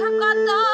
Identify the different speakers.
Speaker 1: কথা